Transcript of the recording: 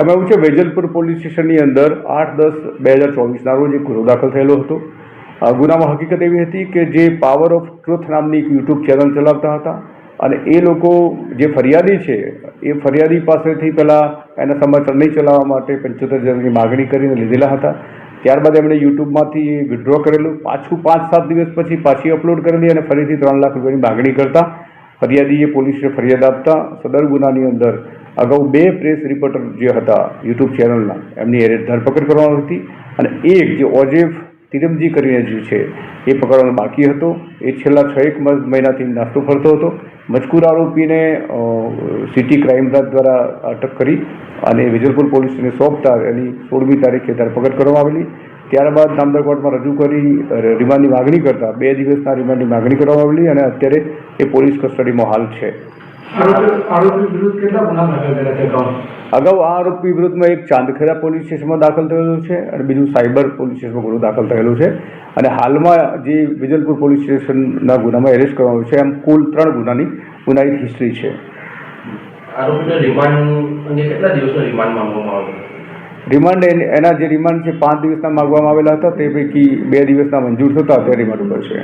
એમાં એવું છે, વેજલપુર પોલીસ સ્ટેશનની અંદર આઠ દસ બે હજાર ચોવીસના રોજ એક ગુનો દાખલ થયેલો હતો. ગુનામાં હકીકત એવી હતી કે જે પાવર ઓફ ટ્રુથ નામની એક યુટ્યુબ ચેનલ ચલાવતા હતા અને એ લોકો જે ફરિયાદી છે, એ ફરિયાદી પાસેથી પહેલાં એના સમાચાર નહીં ચલાવવા માટે પંચોતેર હજારની માગણી કરીને લીધેલા હતા. ત્યારબાદ એમણે યુટ્યુબમાંથી વિડ્રો કરેલું. પાછું પાંચ સાત દિવસ પછી પાછી અપલોડ કરેલી અને ફરીથી ત્રણ લાખ રૂપિયાની માગણી કરતા ફરિયાદીએ પોલીસને ફરિયાદ આપતા સદર ગુનાની અંદર અગાઉ બે પ્રેસ રિપોર્ટર જે હતા યુટ્યુબ ચેનલના, એમની એરે ધરપકડ કરવાની હતી અને એક જે ઓજેફ તિરમજી કરીને જે છે, એ પકડવાનો બાકી હતો. એ છેલ્લા છ એક મહિનાથી નાસ્તો ફરતો હતો. મજકૂર આરોપીને સિટી ક્રાઇમ બ્રાન્ચ દ્વારા અટક કરી અને વિજલપુર પોલીસને સોંપતા એની સોળમી તારીખે ધરપકડ કરવામાં આવેલી. ત્યારબાદ નામદાર કોર્ટમાં રજૂ કરી રિમાન્ડની માગણી કરતા બે દિવસના રિમાન્ડની માગણી કરવામાં આવેલી અને અત્યારે એ પોલીસ કસ્ટડીમાં હાલ છે. અગાઉ? આ આરોપી વિરુદ્ધમાં એક ચાંદખેડા પોલીસ સ્ટેશનમાં દાખલ થયેલું છે અને બીજું સાયબર પોલીસ સ્ટેશનમાં ગુનો દાખલ થયેલો છે. અને હાલમાં જે વિજલપુર પોલીસ સ્ટેશનના ગુનામાં એરેસ્ટ કરવામાં આવ્યું છે એમ કુલ ત્રણ ગુનાની ગુનાહિત હિસ્ટ્રી છે. આરોપીને રિમાન્ડ કેટલા દિવસનો રિમાન્ડ માંગવામાં આવ્યો રિમાન્ડ એન- જે રિમાન્ડ છે, પાંચ દિવસના માગવામાં આવેલા હતા, તે પૈકી બે દિવસના મંજૂર થતા અત્યારે રિમાન્ડ ઉપર છે.